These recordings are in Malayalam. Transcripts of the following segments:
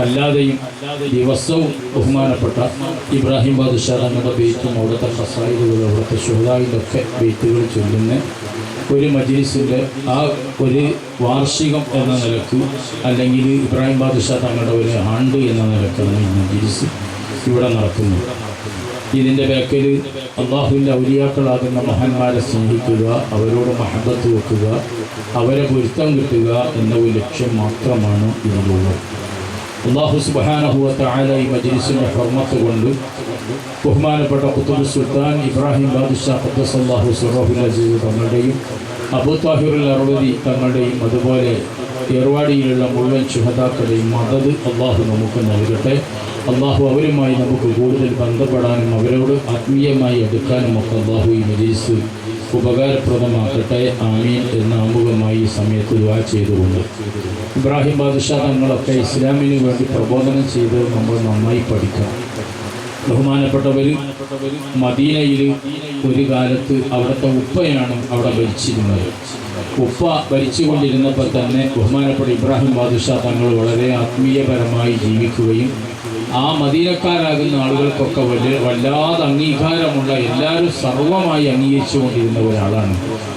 അല്ലാതെയും ദിവസവും ബഹുമാനപ്പെട്ട ഇബ്രാഹിം ബാദുഷാ തങ്ങളുടെ ബെയ്ത്തും അവിടുത്തെ ഫസായിലുകളും അവിടുത്തെ ഷുഹദായിന്റെ ഒക്കെ ചൊല്ലുന്ന ഒരു മജീസിന്റെ ആ ഒരു വാർഷികം എന്ന നിലയ്ക്ക് അല്ലെങ്കിൽ ഇബ്രാഹിം ബാദുഷാ തങ്ങളുടെ ഒരു ആണ്ട് എന്ന നിലക്കാണ് ഈ മജീസ് ഇവിടെ നടക്കുന്നത്. ഇതിന്റെ ബാക്കിൽ അള്ളാഹുവിന്റെ ഔലിയാക്കളാകുന്ന മഹാന്മാരെ സ്നേഹിക്കുക അവരോട് മഹബത്ത് വെക്കുക അവരെ പൊരുത്തം കിട്ടുക എന്ന ഒരു ലക്ഷ്യം മാത്രമാണ് ഇതിലുള്ളത്. അള്ളാഹു സുബാനഹുവത്ത ആല ഈ മജ്ലിസിന്റെ ഹർമത്ത് കൊണ്ട് ബഹുമാനപ്പെട്ട കുത്തുബ് സുൽത്താൻ ഇബ്രാഹിം ബാദുഷാ ഖദ്ദസ് അള്ളാഹു സുറഹുൽ അസീസ് തങ്ങളുടെയും അബു താഹിറുൽ അറുവതി തങ്ങളുടെയും അതുപോലെ ഏർവാടിയിലുള്ള മുഴുവൻ ശുഹതാക്കളുടെയും മദത് അള്ളാഹു നമുക്ക് നൽകട്ടെ. അള്ളാഹു അവരുമായി നമുക്ക് കൂടുതൽ ബന്ധപ്പെടാനും അവരോട് ആത്മീയമായി എടുക്കാനും ഒക്കെ അള്ളാഹു ഈ മജീസ് ഉപകാരപ്രദമാക്കട്ടെ. ആമീൻ. എന്ന ആമുഖമായി ഈ സമയത്ത് ദുവാ ചെയ്തുകൊണ്ട്. ഇബ്രാഹിം ബാദുഷാ തങ്ങളൊക്കെ ഇസ്ലാമിന് വേണ്ടി പ്രബോധനം ചെയ്ത് നമ്മൾ നന്നായി പഠിക്കണം. ബഹുമാനപ്പെട്ടവർ മദീനയിൽ ഒരു കാലത്ത് അവിടുത്തെ ഉപ്പയാണ് അവിടെ ഭരിച്ചിരുന്നത്. ഉപ്പ ഭരിച്ചുകൊണ്ടിരുന്നപ്പോൾ തന്നെ ബഹുമാനപ്പെട്ട ഇബ്രാഹിം ബാദുഷാ തങ്ങൾ വളരെ ആത്മീയപരമായി ജീവിക്കുകയും ആ മദീനക്കാരാകുന്ന ആളുകൾക്കൊക്കെ വലിയ വല്ലാതെ അംഗീകാരമുള്ള എല്ലാവരും സർവമായി അംഗീകരിച്ചുകൊണ്ടിരുന്ന ഒരാളാണ്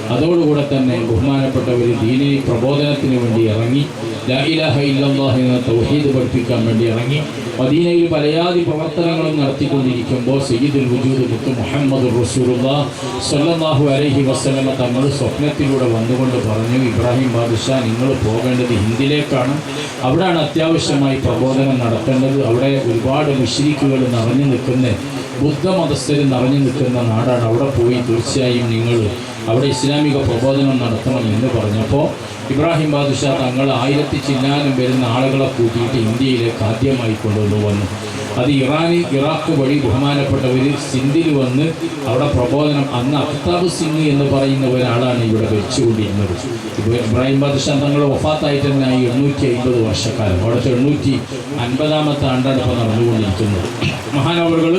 അതോടുകൂടെ തന്നെ ബഹുമാനപ്പെട്ടവർ ദീനി പ്രബോധനത്തിന് വേണ്ടി ഇറങ്ങി ലാ ഇലാഹ ഇല്ലല്ലാഹ് എന്ന തൗഹീദ് പഠിപ്പിക്കാൻ വേണ്ടി ഇറങ്ങി മദീനയിൽ പലയാതി പ്രവർത്തനങ്ങളും നടത്തിക്കൊണ്ടിരിക്കുമ്പോൾ സയ്യിദുൽ വജൂദ് മുത്ത് മുഹമ്മദ് റസൂറുള്ള സല്ലല്ലാഹു അലൈഹി വസല്ലമ തങ്ങൾ സ്വപ്നത്തിലൂടെ വന്നുകൊണ്ട് പറഞ്ഞു ഇബ്രാഹിം ബാദുഷാ നിങ്ങൾ പോകേണ്ടത് ഹിന്ദിയിലേക്കാണ് അവിടെയാണ് അത്യാവശ്യമായി പ്രബോധനം നടത്തേണ്ടത്. അവിടെ ഒരുപാട് മിശ്രീക്കുകൾ നിറഞ്ഞു നിൽക്കുന്ന ബുദ്ധമതസ്ഥർ നിറഞ്ഞു നിൽക്കുന്ന നാടാണ്. അവിടെ പോയി തീർച്ചയായും നിങ്ങൾ അവിടെ ഇസ്ലാമിക പ്രബോധനം നടത്തണം എന്ന് പറഞ്ഞപ്പോൾ ഇബ്രാഹിം ബാദുഷ തങ്ങൾ ആയിരത്തി ചില്ലാനും വരുന്ന ആളുകളെ കൂട്ടിയിട്ട് ഇന്ത്യയിലേക്ക് ആദ്യമായി കൊണ്ടുവന്നു വന്നു. അത് ഇറാനി ഇറാഖ് വഴി ബഹുമാനപ്പെട്ടവർ സിന്ധിൽ വന്ന് അവിടെ പ്രബോധനം അന്ന് അഫ്താബ് സിംഗ് എന്ന് പറയുന്ന ഒരാളാണ് ഇവിടെ വെച്ചുകൊണ്ടിരുന്നത്. ഇപ്പോൾ ഇബ്രാഹിം ബാദുഷാ തങ്ങൾ ഒഫാത്തായിട്ട് തന്നെ ആയി എണ്ണൂറ്റി അമ്പത് വർഷക്കാലം. അവിടുത്തെ എണ്ണൂറ്റി അൻപതാമത്തെ ആണ്ടാണ് ഇപ്പോൾ നടന്നുകൊണ്ടിരിക്കുന്നത്. മഹാനവറുകൾ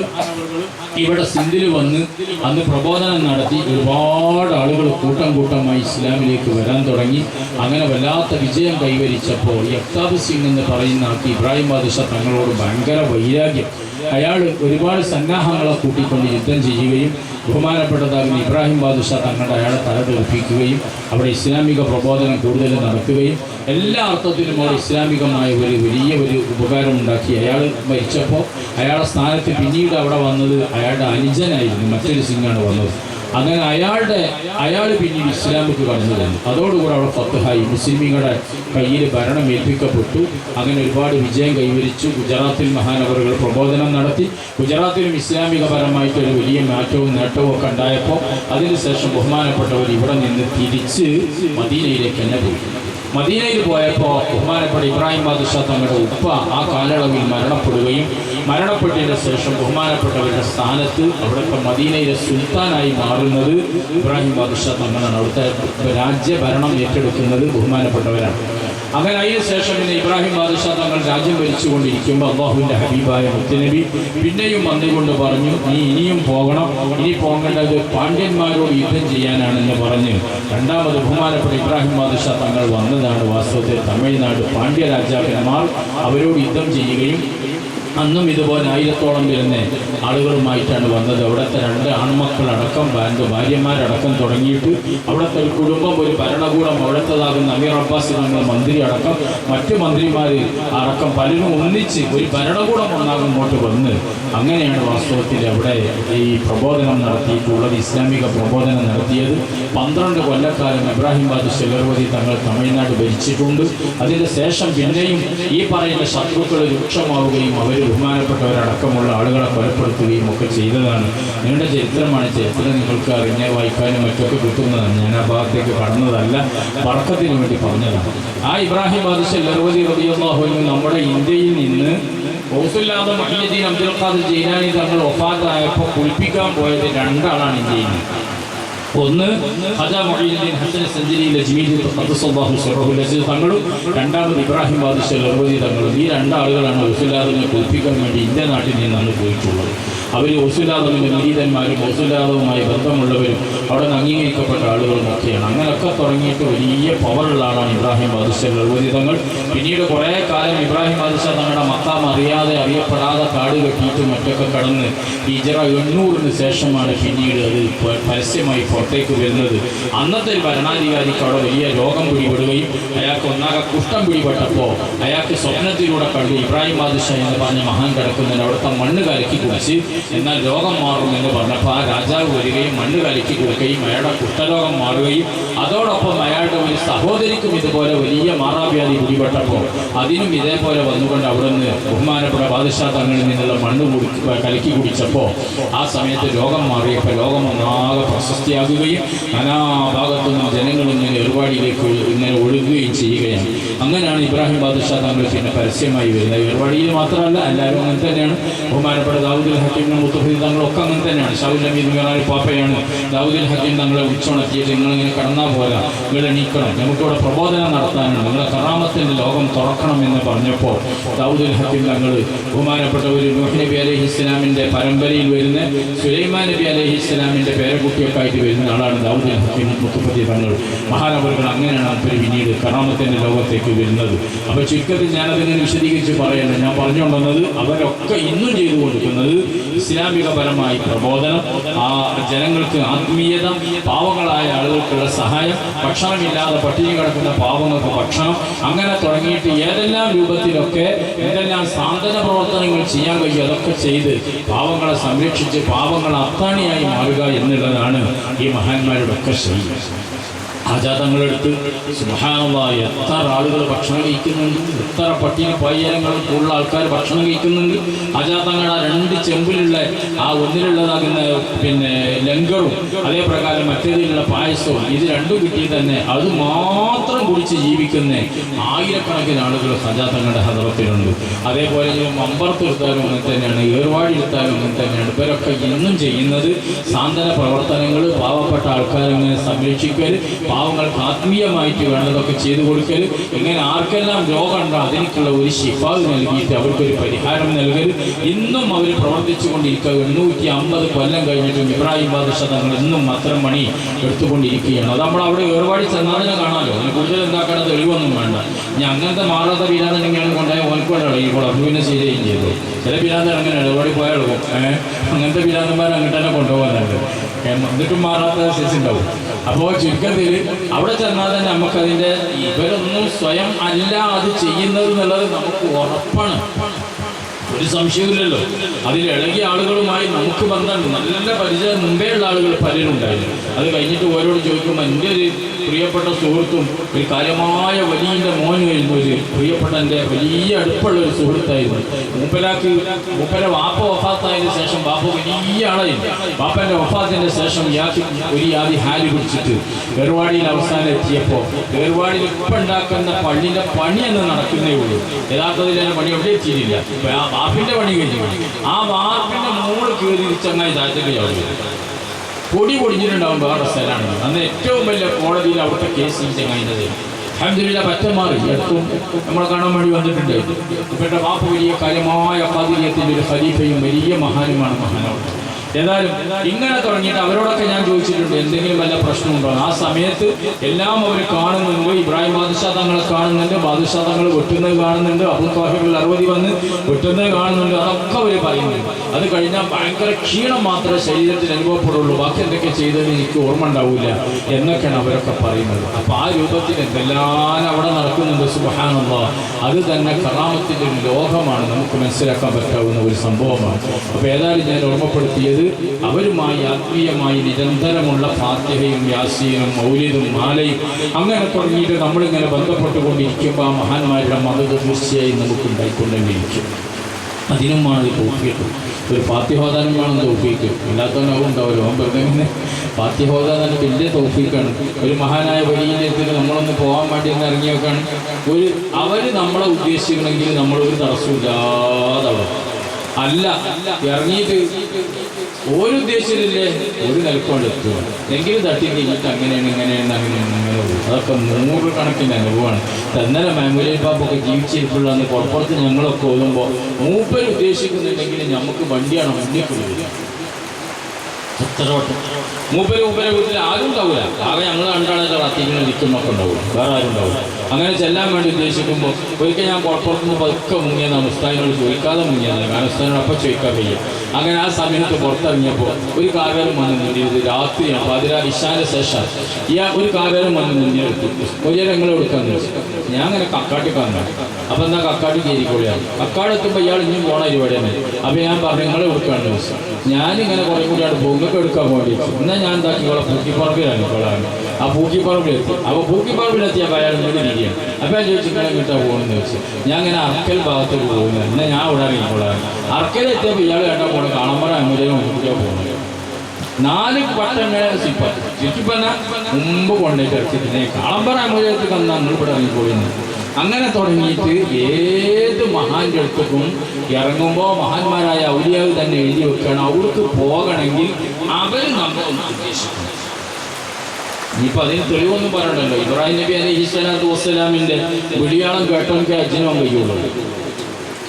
ഇവിടെ സിന്ധിൽ വന്ന് അന്ന് പ്രബോധനം നടത്തി ഒരുപാട് ആളുകൾ കൂട്ടം കൂട്ടമായി ഇസ്ലാമിലേക്ക് വരാൻ തുടങ്ങി. അങ്ങനെ വല്ലാത്ത വിജയം കൈവരിച്ചപ്പോൾ യക്താബ് സിംഗ് എന്ന് പറയുന്ന ആൾക്ക് ഇബ്രാഹിം ബാദുഷ തങ്ങളോട് ഭയങ്കര വൈരാഗ്യം അയാൾ ഒരുപാട് സന്നാഹങ്ങളെ കൂട്ടിക്കൊണ്ട് യുദ്ധം ചെയ്യുകയും ബഹുമാനപ്പെട്ടതാകുന്ന ഇബ്രാഹിം ബാദുഷ തങ്ങളുടെ അയാളെ തല തെറിപ്പിക്കുകയും അവിടെ ഇസ്ലാമിക പ്രബോധനം കൂടുതൽ നടക്കുകയും എല്ലാ അർത്ഥത്തിലും അവിടെ ഇസ്ലാമികമായ ഒരു വലിയ ഒരു ഉപകാരം ഉണ്ടാക്കി അയാൾ മരിച്ചപ്പോൾ അയാളുടെ സ്ഥാനത്ത് പിന്നീട് അവിടെ വന്നത് അയാളുടെ അനുജനായിരുന്നു മറ്റൊരു സിംഗാണ് വന്നത്. അങ്ങനെ അയാളുടെ അയാൾ പിന്നീട് ഇസ്ലാമിക്ക് കടന്നു തന്നു അതോടുകൂടെ അവിടെ ഫത്തുഹായി മുസ്ലിമീങ്ങളുടെ കയ്യിൽ ഭരണം ഏൽപ്പിക്കപ്പെട്ടു. അങ്ങനെ ഒരുപാട് വിജയം കൈവരിച്ചു. ഗുജറാത്തിൽ മഹാനഗറുകൾ പ്രബോധനം നടത്തി. ഗുജറാത്തിലും ഇസ്ലാമികപരമായിട്ട് ഒരു വലിയ മാറ്റവും നേട്ടവും ഒക്കെ ഉണ്ടായപ്പോൾ അതിനുശേഷം ബഹുമാനപ്പെട്ടവർ ഇവിടെ നിന്ന് തിരിച്ച് മദീനയിലേക്ക് തന്നെ പോയി. മദീനയിൽ പോയപ്പോൾ ബഹുമാനപ്പെട്ട ഇബ്രാഹിം ബാദുഷാ തങ്ങളുടെ ഉപ്പ ആ കാലയളവിൽ മരണപ്പെടുകയും മരണപ്പെട്ടതിന് ശേഷം ബഹുമാനപ്പെട്ടവരുടെ സ്ഥാനത്ത് അവിടുത്തെ മദീനയിലെ സുൽത്താനായി മാറുന്നത് ഇബ്രാഹിം ബാദുഷാ തങ്ങളാണ്. അവിടുത്തെ രാജ്യഭരണം ഏറ്റെടുക്കുന്നത് ബഹുമാനപ്പെട്ടവരാണ്. അങ്ങനെ അതിന് ശേഷം പിന്നെ ഇബ്രാഹിം ബാദുഷാ തങ്ങൾ രാജ്യം ഭരിച്ചുകൊണ്ടിരിക്കുമ്പോൾ അള്ളാഹുവിന്റെ ഹബീബായ മുത്തനബി പിന്നെയും വന്നുകൊണ്ട് പറഞ്ഞു നീ ഇനിയും പോകണം. ഇനി പോകേണ്ടത് പാണ്ഡ്യന്മാരോട് യുദ്ധം ചെയ്യാനാണെന്ന് പറഞ്ഞ് രണ്ടാമത് ബഹുമാനപ്പെട്ട ഇബ്രാഹിം ബാദുഷാ തങ്ങൾ വന്നതാണ് വാസ്തവത്തിൽ തമിഴ്നാട് പാണ്ഡ്യ രാജാക്കന്മാർ അവരോട് യുദ്ധം ചെയ്യുകയും അന്നും ഇതുപോലെ ആയിരത്തോളം വരുന്ന ആളുകളുമായിട്ടാണ് വന്നത്. അവിടുത്തെ രണ്ട് ആൺമക്കളടക്കം ബാങ്ക് ഭാര്യമാരടക്കം തുടങ്ങിയിട്ട് അവിടുത്തെ ഒരു കുടുംബം ഒരു ഭരണകൂടം അവിടുത്തേതാകുന്ന അമീർ അബ്ബാസ് തങ്ങൾ മന്ത്രി അടക്കം മറ്റു മന്ത്രിമാർ അടക്കം പലരും ഒന്നിച്ച് ഒരു ഭരണകൂടം ഒന്നാകും ഇങ്ങോട്ട് വന്ന് അങ്ങനെയാണ് വാസ്തവത്തിൽ അവിടെ ഈ പ്രബോധനം നടത്തിയിട്ടുള്ളത് ഇസ്ലാമിക പ്രബോധനം നടത്തിയത്. പന്ത്രണ്ട് കൊല്ലക്കാലം ഇബ്രാഹിം ബാദ് ഷെലർവതി തങ്ങൾ തമിഴ്നാട് ഭരിച്ചിട്ടുണ്ട്. അതിന് ശേഷം പിന്നെയും ഈ പറയുന്ന ശത്രുക്കൾ രൂക്ഷമാവുകയും അവർ ബഹുമാനപ്പെട്ടവരടക്കമുള്ള ആളുകളെ കൊലപ്പെടുത്തുകയും ഒക്കെ ചെയ്തതാണ്. നീണ്ട ചരിത്രമാണ് ചരിത്രം നിങ്ങൾക്ക് അറിഞ്ഞ വായിക്കാനും മറ്റൊക്കെ കിട്ടുന്നതാണ്. ഞാൻ ആ ഭാഗത്തേക്ക് കടന്നതല്ല വർക്കത്തിന് വേണ്ടി പറഞ്ഞതാണ്. ആ ഇബ്രാഹിം ബാദു ലർവതി റബിയുള്ള നമ്മുടെ ഇന്ത്യയിൽ നിന്ന് ഓസുല്ലാദ് മഹീദ്ദീൻ അബ്ദുൽ ഖാദർ ജയിലാനി തങ്ങൾ ഒഫാത്തായപ്പോൾ കുളിപ്പിക്കാൻ പോയത് രണ്ടാളാണ് ഇന്ത്യയിൽ ഒന്ന് ഖജാ മൊഹീദ്ദീൻ ഹസൻ സിറഹുൽ അസീസ് തങ്ങളും രണ്ടാമത് ഇബ്രാഹിം ബാദിഷ ലഹോദി തങ്ങളും. ഈ രണ്ടാളുകളാണ് റസൂലുള്ളാഹിനെ കുളിപ്പിക്കാൻ വേണ്ടി ഇന്ത്യ നാട്ടിൽ നിന്നാണ് പോയിട്ടുള്ളത്. അവർ ഒസുലാദവും മുരീതന്മാരും ഒസുലാദവുമായി ബന്ധമുള്ളവരും അവിടെ നിന്ന് അംഗീകരിക്കപ്പെട്ട ആളുകളും ഒക്കെയാണ്. അങ്ങനെയൊക്കെ തുടങ്ങിയിട്ട് വലിയ പവറുള്ള ആളാണ് ഇബ്രാഹിം ബാദുഷ തങ്ങൾ പിന്നീട് കുറേ കാലം ഇബ്രാഹിം ബാദുഷ തങ്ങളുടെ മക്കാം അറിയാതെ അറിയപ്പെടാതെ കാട് മറ്റൊക്കെ കടന്ന് ഹിജറ എണ്ണൂറിന് ശേഷമാണ് പിന്നീട് അത് പരസ്യമായി പുറത്തേക്ക് വരുന്നത്. അന്നത്തെ ഒരു ഭരണാധികാരിക്ക് അവിടെ വലിയ രോഗം പിടിപെടുകയും അയാൾക്ക് ഒന്നാകെ കുഷ്ഠം പിടിപെട്ടപ്പോൾ അയാൾക്ക് സ്വപ്നത്തിലൂടെ കണ്ടു ഇബ്രാഹിം ബാദിഷ എന്ന് പറഞ്ഞ മഹാൻ കിടക്കുന്നതിന് അവിടുത്തെ മണ്ണ് കലക്കി കുടിച്ച് എന്നാൽ രോഗം മാറും എന്ന് പറഞ്ഞപ്പോൾ ആ രാജാവ് വരികയും മണ്ണ് കലക്കി കൊടുക്കുകയും അയാളുടെ കുഷ്ഠരോഗം മാറുകയും അതോടൊപ്പം അയാളുടെ ഒരു സഹോദരിക്കും ഇതുപോലെ വലിയ മാറാവ്യാധി പിടിപെട്ടപ്പോൾ അതിനും ഇതേപോലെ വന്നുകൊണ്ട് അവിടെ നിന്ന് ബഹുമാനപ്പെട്ട ബാദുഷാ തങ്ങളിൽ നിന്നുള്ള മണ്ണ് കുടി കലക്കി കുടിച്ചപ്പോൾ ആ സമയത്ത് രോഗം മാറിയപ്പോൾ ലോകം ഒന്നാകെ പ്രശസ്തിയാകുകയും നാനാഭാഗത്തു നിന്നും ജനങ്ങൾ ഇങ്ങനെ ഒരുപാടിയിലേക്ക് ഇങ്ങനെ ഒഴുകുകയും ചെയ്യുകയാണ്. അങ്ങനെയാണ് ഇബ്രാഹിം ബാദുഷാ തങ്ങൾ പിന്നെ പരസ്യമായി വരുന്നത്. ഒരുപാടിയിൽ മാത്രമല്ല എല്ലാവരും അങ്ങനെ തന്നെയാണ്. ബഹുമാനപ്പെട്ട ദാവൂദുൽ ഹക്കീം മുത്തഫീദ് തങ്ങളൊക്കെ അങ്ങനെ തന്നെയാണ്. ഷാവുൽ നബീദ് മിറാൽ പാപ്പയാണ്. ദാവൂദുൽ ഹക്കീം തങ്ങളെ വിളിച്ചുണർത്തിയിട്ട് നിങ്ങളിങ്ങനെ കടന്നാൽ പോരാ. നിങ്ങൾ എണീക്കണം. നമുക്കിവിടെ പ്രബോധനം നടത്താനാണ്. നിങ്ങളെ കറാമത്തിന്റെ ലോകം തുറക്കണം എന്ന് പറഞ്ഞപ്പോൾ ദാവൂദുൽ ഹക്കീം തങ്ങൾ ബഹുമാനപ്പെട്ട ഒരു നബി അലൈഹി ഇസ്ലാമിന്റെ പരമ്പരയിൽ വരുന്ന സുലൈമാൻ നബി അലഹി ഇസ്ലാമിന്റെ പേരക്കുട്ടിയൊക്കെ ആയിട്ട് വരുന്ന ആളാണ് ദൗദ് മഹാനവറുകൾ അങ്ങനെയാണ് അവർ പിന്നീട് കറാമത്തിന്റെ ലോകത്തേക്ക് വരുന്നത്. അപ്പോൾ ചുരുക്കത്തിൽ ഞാനതിനെ വിശദീകരിച്ച് പറയുന്നത് ഞാൻ പറഞ്ഞുകൊണ്ടുവന്നത് അവരൊക്കെ ഇന്നും ചെയ്തു കൊടുക്കുന്നത് ഇസ്ലാമികപരമായി പ്രബോധനം ആ ജനങ്ങൾക്ക് ആത്മീയത പാവങ്ങളായ ആളുകൾക്കുള്ള സഹായം ഭക്ഷണമില്ലാതെ പട്ടിണി കിടക്കുന്ന പാവങ്ങൾക്ക് ഭക്ഷണം. അങ്ങനെ തുടങ്ങിയിട്ട് ഏതെല്ലാം രൂപത്തിലൊക്കെ എന്തെല്ലാം സാന്ത്വന പ്രവർത്തനങ്ങൾ ചെയ്യാൻ കഴിയും അതൊക്കെ ചെയ്ത് പാവങ്ങളെ സംരക്ഷിച്ച് പാവങ്ങൾ അത്താണിയായി മാറുക എന്നുള്ളതാണ് ഈ മഹാന്മാരുടെ ഒക്കെ ശൈലി. ആചാതങ്ങളെടുത്ത് സുഹാനമായ എത്ര ആളുകൾ ഭക്ഷണം കഴിക്കുന്നുണ്ട് എത്ര പട്ടിണി പയ്യനങ്ങളും കൂടുതൽ ആൾക്കാർ ഭക്ഷണം കഴിക്കുന്നുണ്ട്. ആചാതങ്ങൾ ആ രണ്ട് ചെമ്പിലുള്ള ആ ഒന്നിലുള്ളതാകുന്ന പിന്നെ ലങ്കറും അതേ പ്രകാരം മറ്റേതിലുള്ള പായസവും ഇത് രണ്ടും കിട്ടി തന്നെ അത് കുടിച്ച് ജീവിക്കുന്ന ആയിരക്കണക്കിന് ആളുകൾ സജാത്തങ്ങളുടെ ഹദറത്തിലുണ്ട്. അതേപോലെ ഈ മമ്പർത്ത് എടുത്താലും അങ്ങനെ തന്നെയാണ് ഏർവാഴി എടുത്താലും അങ്ങനെ തന്നെയാണ്. ഇവരൊക്കെ ഇന്നും ചെയ്യുന്നത് സാന്ത്വന പ്രവർത്തനങ്ങൾ പാവപ്പെട്ട ആൾക്കാരെ ഇങ്ങനെ സംരക്ഷിക്കൽ പാവങ്ങൾക്ക് ആത്മീയമായിട്ട് വേണ്ടതൊക്കെ ചെയ്തു കൊടുക്കൽ. ഇങ്ങനെ ആർക്കെല്ലാം രോഗമുണ്ടോ അതിനുള്ള ഒരു ശിഫാവ് നൽകിയിട്ട് അവർക്കൊരു പരിഹാരം നൽകൽ. ഇന്നും അവർ പ്രവർത്തിച്ചു കൊണ്ടിരിക്കുക എണ്ണൂറ്റി അമ്പത് കൊല്ലം കഴിഞ്ഞിട്ടും ഇബ്രാഹിം ബാദുഷ തങ്ങൾ ഇന്നും മാത്രം പണി എടുത്തുകൊണ്ടിരിക്കുകയാണ്. അത് നമ്മൾ അവിടെ ഏർവാടി ചെന്നാലിനെ കാണാമല്ലോ. അതിന് കൂടുതൽ എന്താക്കണം തെളിവൊന്നും വേണ്ട. ഇനി അങ്ങനത്തെ മാറാത്ത പിരാതനെങ്കിലും കൊണ്ടുപോയ ഓൽക്കോടെ ഈ അത് പിന്നെ ശരിയും ചെയ്തു. ചില പിരാതൻ അങ്ങനെ ഇടപാടി പോയാൽ ഏഹ് അങ്ങനത്തെ പിരാതന്മാർ അങ്ങോട്ട് തന്നെ കൊണ്ടുപോകാനുണ്ട്. എന്നിട്ടും മാറാത്ത സൈസ് ഉണ്ടാവും. അപ്പോൾ ചുരുക്കത്തിൽ അവിടെ ചെന്നാൽ തന്നെ നമുക്കതിന്റെ ഇവരൊന്നും സ്വയം അല്ല അത് ചെയ്യുന്നത് എന്നുള്ളത് നമുക്ക് ഉറപ്പാണ്. ഒരു സംശയമില്ലല്ലോ അതിൽ ഇളകിയ ആളുകളുമായി നമുക്ക് ബന്ധമുണ്ട്. നല്ല പരിചയം മുമ്പേ ഉള്ള ആളുകൾ പലരും ഉണ്ടായിരുന്നു അത് കഴിഞ്ഞിട്ട് ഓരോട് ചോദിക്കുമ്പോൾ എന്റെ ഒരു പ്രിയപ്പെട്ട സുഹൃത്തും ഒരു കാര്യമായ വലിയ മോനുമായിരുന്നു ഒരു പ്രിയപ്പെട്ട എന്റെ വലിയ അടുപ്പുള്ള ഒരു സുഹൃത്തായിരുന്നു. മൂപ്പരാക്ക് മൂപ്പരെ വാപ്പ വഫാത്തായതിനു ശേഷം വാപ്പ വലിയ ആളായിരുന്നു. വാപ്പന്റെ വഫാത്തിന്റെ ശേഷം യാതി ഒരു യാതി ഹാലി പിടിച്ചിട്ട് ഏർവാടിയിൽ അവസാനം എത്തിയപ്പോൾ ഏർവാടിയിൽ ഇപ്പം ഉണ്ടാക്കുന്ന പള്ളിന്റെ പണി എന്ന് നടക്കുന്നേ ഉള്ളൂ. യഥാർത്ഥത്തിൽ അതിന്റെ പണി എവിടെ എത്തിയിട്ടില്ല. വാപ്പിന്റെ പണി കഴിഞ്ഞു. ആ വാപ്പിന്റെ മോൾ കയറി ചങ്ങായി താഴ്ത്തുകയാണ് പൊടി പൊടിഞ്ഞിട്ടുണ്ടാവും വേറെ സ്ഥലമാണ്. അന്ന് ഏറ്റവും വലിയ കോടതിയിൽ അവിടുത്തെ കേസ് ചങ്ങായിന്റെ അഹമ്മദില്ല പറ്റ മാറി അടുത്തും നമ്മളെ കാണാൻ വേണ്ടി വന്നിട്ടുണ്ട്. ഇപ്പോഴത്തെ വാപ്പ് വലിയ കാര്യമായ പാതിര്യത്തിന്റെ ഒരു ഖലീഫയും വലിയ മഹാനുമാണ് മഹാനോട് ഏതായാലും ഇങ്ങനെ തുടങ്ങിയിട്ട് അവരോടൊക്കെ ഞാൻ ചോദിച്ചിട്ടുണ്ട് എന്തെങ്കിലും വല്ല പ്രശ്നമുണ്ടോ? ആ സമയത്ത് എല്ലാം അവർ കാണുന്നുണ്ട്. ഇബ്രാഹിം ബാദുഷാ തങ്ങളെ കാണുന്നുണ്ട് ബാദുഷാ തങ്ങൾ വെട്ടുന്നത് കാണുന്നുണ്ട് അബുൽ താഹിബുൽ അറുപതി വന്ന് വെട്ടുന്നത് കാണുന്നുണ്ട് അതൊക്കെ അവർ പറയുന്നുണ്ട്. അത് കഴിഞ്ഞാൽ ഭയങ്കര ക്ഷീണം മാത്രമേ ശരീരത്തിൽ അനുഭവപ്പെടുള്ളൂ. ബാക്കി എന്തൊക്കെ ചെയ്തത് എനിക്ക് ഓർമ്മ ഉണ്ടാവില്ല എന്നൊക്കെയാണ് അവരൊക്കെ പറയുന്നത്. അപ്പോൾ ആ രൂപത്തിൽ എന്തെല്ലാം അവിടെ നടക്കുന്നുണ്ട് സുബഹാനുള്ള അത് തന്നെ കറാമത്തിന്റെ ഒരു ലോകമാണ്. നമുക്ക് മനസ്സിലാക്കാൻ പറ്റാവുന്ന ഒരു സംഭവമാണ്. അപ്പോൾ ഏതായാലും ഞാൻ ഓർമ്മപ്പെടുത്തിയത് അവരുമായി ആത്മീയമായി നിരന്തരമുള്ള ഫാത്യഹയും യാസീനും മൗലിദും മാലയും അങ്ങനെ തുടങ്ങിയിട്ട് നമ്മളിങ്ങനെ ബന്ധപ്പെട്ടുകൊണ്ടിരിക്കുമ്പോൾ ആ മഹാന്മാരുടെ മതത് തീർച്ചയായും നമുക്ക് അതിനും അതിനുമാണ് തോക്കിയിട്ട് ഒരു പാത്യഹോദാനം വേണം തോക്കിയിട്ട് ഇല്ലാത്തവനാവും ഉണ്ടാവുമല്ലോ അവൻ വെറുതെ ഇങ്ങനെ. പാത്യഹോദാനം വലിയ തോക്കിക്കാണ് ഒരു മഹാനായ വലിയത്തിൽ നമ്മളൊന്ന് പോകാൻ വേണ്ടി ഒന്ന് ഇറങ്ങിയൊക്കെയാണ് ഒരു അവർ നമ്മളെ ഉദ്ദേശിക്കണമെങ്കിൽ നമ്മളൊരു തടസ്സമില്ലാതെ അല്ല ഇറങ്ങിയിട്ട് ഒരു ഉദ്ദേശത്തിലില്ലേ ഒരു നിലപ്പാട് എങ്കിലും തട്ടി കഴിഞ്ഞിട്ട് അങ്ങനെയാണ് ഇങ്ങനെയാണ് അങ്ങനെയാണ് അങ്ങനെ പോകും അതൊക്കെ നൂറുകണക്കിന് അനുഭവമാണ്. തന്നല മെമ്മൂരി ബാബൊക്കെ ജീവിച്ചിരിപ്പുള്ള അന്ന് പുറപ്പുറത്ത് ഞങ്ങളൊക്കെ ഓതുമ്പോൾ മൂപ്പർ ഉദ്ദേശിക്കുന്നുണ്ടെങ്കിൽ നമുക്ക് വണ്ടിയാണ് വണ്ടി വരിക എത്ര മൂപ്പര് മൂപ്പരെ വീട്ടിൽ ആരും ഉണ്ടാവില്ല ആകെ ഞങ്ങൾ കണ്ടാണ് കടത്തിങ്ങനെ നിൽക്കുന്നൊക്കെ ഉണ്ടാവും. വേറെ ആരും ഉണ്ടാവില്ല അങ്ങനെ ചെല്ലാൻ വേണ്ടി ഉദ്ദേശിക്കുമ്പോൾ ഒരിക്കൽ ഞാൻ പുറത്തുനിന്ന് പതുക്കെ മുങ്ങിയെന്നാണ് ഉസ്താദിനോട് ചോദിക്കാതെ മുങ്ങിയതാണ് ഞാൻ ഉസ്താദിനോട് അപ്പം ചോദിക്കാൻ വയ്യ. അങ്ങനെ ആ സമയത്ത് പുറത്തിറങ്ങിയപ്പോൾ ഒരു കാവേരം വന്ന് നിന്നിരുന്നത് രാത്രിയാണ് പാതിര ഇഷാന്റെ ശേഷം ഈ ഒരു കാവേരം വന്ന് നിന്നിരുത്തു ഒരു ഞങ്ങൾ എടുക്കാൻ ഞാൻ അങ്ങനെ കക്കാട്ടി കാണുന്നു അപ്പം എന്നാൽ കക്കാട്ടി കയറിക്കൊള്ളിയാണ് കക്കാട് എത്തുമ്പോൾ ഇയാൾ ഇനിയും പോണ പരിപാടിയാണ് അപ്പം ഞാൻ പറഞ്ഞു നിങ്ങളെ എടുക്കാന്ന് വെച്ചു ഞാനിങ്ങനെ കുറേ കൂടി അവിടെ പൊങ്ങൊക്കെ എടുക്കാൻ വേണ്ടി. എന്നാൽ ഞാൻ എന്താക്കി ഇവിടെ പൂക്കിപ്പറമ്പിലാണ് ഇപ്പോഴാണ്. ആ പൂക്കിപ്പറമ്പിലെത്തി. അപ്പോൾ പൂക്കിപ്പറമ്പിലെത്തിയപ്പോൾ അയാൾ ഇങ്ങനെ ഇരിക്കുകയാണ്. അപ്പോൾ ഞാൻ ചോദിച്ചു ഇങ്ങനെ എങ്ങോട്ടാണ് പോകണമെന്ന് ചോദിച്ചു. ഞാൻ ഇങ്ങനെ അർക്കൽ ഭാഗത്തോട്ട് പോകുന്നത് എന്നാൽ ഞാൻ ഇവിടെ ഇപ്പോഴാണ്. അർക്കലെത്തിയപ്പോൾ ഇയാൾ കേട്ടാൽ പോകണം കാണമ്പറ അമ്മൂലയും നോക്കിയാണ് പോകുന്നത്. നാല് പട്ടങ്ങളെ സിപ്പ പറഞ്ഞാൽ മുമ്പ് കൊണ്ടേക്ക് ഇറച്ചിട്ടിനെ കാളമ്പറ അമ്മയിലേക്ക് തന്നാൽ ഇവിടെ ഇറങ്ങിക്കോളുന്നു അങ്ങനെ തുടങ്ങിയിട്ട് ഏത് മഹാന്റെ അടുത്തും ഇറങ്ങുമ്പോൾ മഹാന്മാരായ ഔലിയാവ് തന്നെ എഴുതി വെക്കണം. അവർക്ക് പോകണമെങ്കിൽ അവർ നമ്മൾ ഉദ്ദേശിക്കണം ഇനിയിപ്പോൾ അതിന് തെളിവൊന്നും പറയണ്ടല്ലോ. ഇബ്രാഹിം നബി അലൈഹി സ്വലാത്തു വസ്സലാമിന്റെ വിളിയാളം കേട്ടവർക്ക് അജ്ജനോ കഴിയുള്ളൂ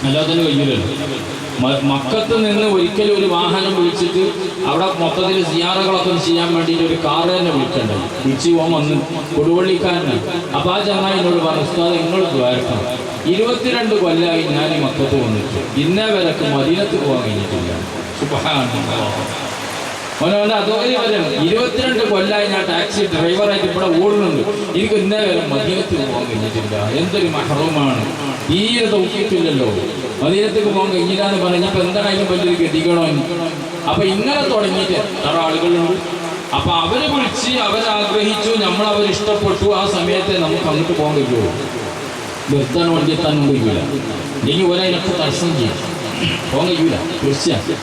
അല്ലാതെ കഴിയില്ലല്ലോ മ- മക്കത്ത് നിന്ന് ഒരിക്കലും ഒരു വാഹനം വിളിച്ചിട്ട് അവിടെ മൊത്തത്തിൽ സിയാറകളൊക്കെ ചെയ്യാൻ വേണ്ടിയിട്ട് ഒരു കാർ തന്നെ വിളിക്കണ്ടായി വിളിച്ച് പോകാൻ വന്ന് കൊടുവള്ളിക്കാരനാണ് അപ്പോൾ ആ ചങ്ങായി എന്നോട് പറഞ്ഞു ഉസ്താദ് നിങ്ങൾ ദ്വാരക്കണം. ഇരുപത്തിരണ്ട് കൊല്ലമായി ഞാൻ ഈ മക്കത്ത് വന്നിട്ട്. ഇന്നേ വരക്ക് മദീനത്ത് പോകാൻ കഴിഞ്ഞിട്ടില്ല. മോനെ അതുപോലെ വരെ ഇരുപത്തിരണ്ട് കൊല്ലമായി ഞാൻ ടാക്സി ഡ്രൈവറായിട്ട് ഇവിടെ ഓടുന്നുണ്ട്. എനിക്ക് ഇന്നേ വരെ മദീനത്തിൽ പോകാൻ കഴിഞ്ഞിട്ടില്ല. എന്തൊരു മഹറവുമാണ് തീരെ തൗക്കിയിട്ടില്ലല്ലോ. മദീനത്തേക്ക് പോകാൻ കഴിഞ്ഞില്ല എന്ന് ഞാൻ ഇപ്പൊ എന്താണ് അതിന് വലിയൊരു എന്ന് അപ്പൊ ഇങ്ങനെ തുടങ്ങിയിട്ട് എത്ര ആളുകളുണ്ട്? അപ്പൊ അവർ വിളിച്ച് അവരാഗ്രഹിച്ചു നമ്മൾ അവർ ഇഷ്ടപ്പെട്ടു ആ സമയത്തെ നമുക്ക് അങ്ങോട്ട് പോകാൻ കഴിയുള്ളൂ നിർത്താൻ വണ്ടി എത്താൻ കഴിയില്ല ഇല്ലെങ്കിൽ ഒരതിനൊക്കെ തടസ്സം ചെയ്യും. പോകാൻ കഴിയൂല തീർച്ചയായും